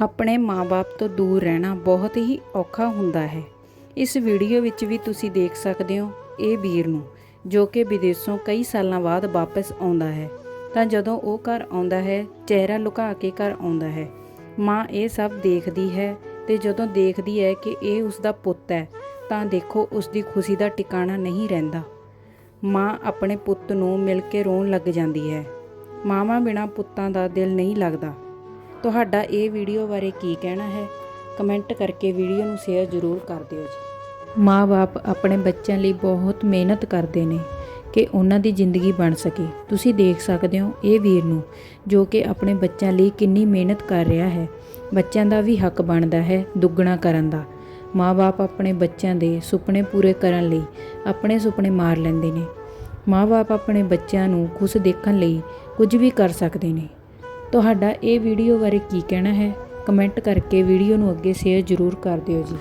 ਆਪਣੇ ਮਾਪੇ ਤੋਂ ਦੂਰ ਰਹਿਣਾ ਬਹੁਤ ਹੀ ਔਖਾ ਹੁੰਦਾ ਹੈ। ਇਸ ਵੀਡੀਓ ਵਿੱਚ ਵੀ ਤੁਸੀਂ ਦੇਖ ਸਕਦੇ ਹੋ ਇਹ ਵੀਰ ਨੂੰ, ਜੋ ਕਿ ਵਿਦੇਸ਼ੋਂ ਕਈ ਸਾਲਾਂ ਬਾਅਦ ਵਾਪਸ ਆਉਂਦਾ ਹੈ। ਤਾਂ ਜਦੋਂ ਉਹ ਘਰ ਆਉਂਦਾ ਹੈ, ਚਿਹਰਾ ਲੁਕਾ ਕੇ ਘਰ ਆਉਂਦਾ ਹੈ। ਮਾਂ ਇਹ ਸਭ ਦੇਖਦੀ ਹੈ ਤੇ ਜਦੋਂ ਦੇਖਦੀ ਹੈ ਕਿ ਇਹ ਉਸ ਦਾ ਪੁੱਤ ਹੈ, ਤਾਂ ਦੇਖੋ ਉਸ ਦੀ ਖੁਸ਼ੀ ਦਾ ਟਿਕਾਣਾ ਨਹੀਂ ਰਹਿੰਦਾ। ਮਾਂ ਆਪਣੇ ਪੁੱਤ ਨੂੰ ਮਿਲ ਕੇ ਰੋਣ ਲੱਗ ਜਾਂਦੀ ਹੈ। ਮਾਵਾਂ ਬਿਨਾ ਪੁੱਤਾਂ ਦਾ ਦਿਲ ਨਹੀਂ ਲੱਗਦਾ। ਤੁਹਾਡਾ ਇਹ ਵੀਡੀਓ ਬਾਰੇ ਕੀ ਕਹਿਣਾ ਹੈ? ਕਮੈਂਟ ਕਰਕੇ ਵੀਡੀਓ ਨੂੰ ਸ਼ੇਅਰ ਜ਼ਰੂਰ ਕਰ ਦਿਓ ਜੀ। ਮਾਂ-ਬਾਪ ਆਪਣੇ ਬੱਚਿਆਂ ਲਈ ਬਹੁਤ ਮਿਹਨਤ ਕਰਦੇ ਨੇ ਕਿ ਉਹਨਾਂ ਦੀ ਜ਼ਿੰਦਗੀ ਬਣ ਸਕੇ। ਤੁਸੀਂ ਦੇਖ ਸਕਦੇ ਹੋ ਇਹ ਵੀਰ ਨੂੰ, ਜੋ ਕਿ ਆਪਣੇ ਬੱਚਿਆਂ ਲਈ ਕਿੰਨੀ ਮਿਹਨਤ ਕਰ ਰਿਹਾ ਹੈ। ਬੱਚਿਆਂ ਦਾ ਵੀ ਹੱਕ ਬਣਦਾ ਹੈ ਦੁੱਗਣਾ ਕਰਨ ਦਾ। ਮਾਂ-ਬਾਪ ਆਪਣੇ ਬੱਚਿਆਂ ਦੇ ਸੁਪਨੇ ਪੂਰੇ ਕਰਨ ਲਈ ਆਪਣੇ ਸੁਪਨੇ ਮਾਰ ਲੈਂਦੇ ਨੇ। ਮਾਂ-ਬਾਪ ਆਪਣੇ ਬੱਚਿਆਂ ਨੂੰ ਖੁਸ਼ ਦੇਖਣ ਲਈ ਕੁਝ ਵੀ ਕਰ ਸਕਦੇ ਨੇ। ਤੁਹਾਡਾ ਇਹ ਵੀਡੀਓ ਬਾਰੇ ਕੀ ਕਹਿਣਾ ਹੈ? ਕਮੈਂਟ ਕਰਕੇ ਵੀਡੀਓ ਨੂੰ ਅੱਗੇ ਸ਼ੇਅਰ ਜ਼ਰੂਰ ਕਰ ਦਿਓ ਜੀ।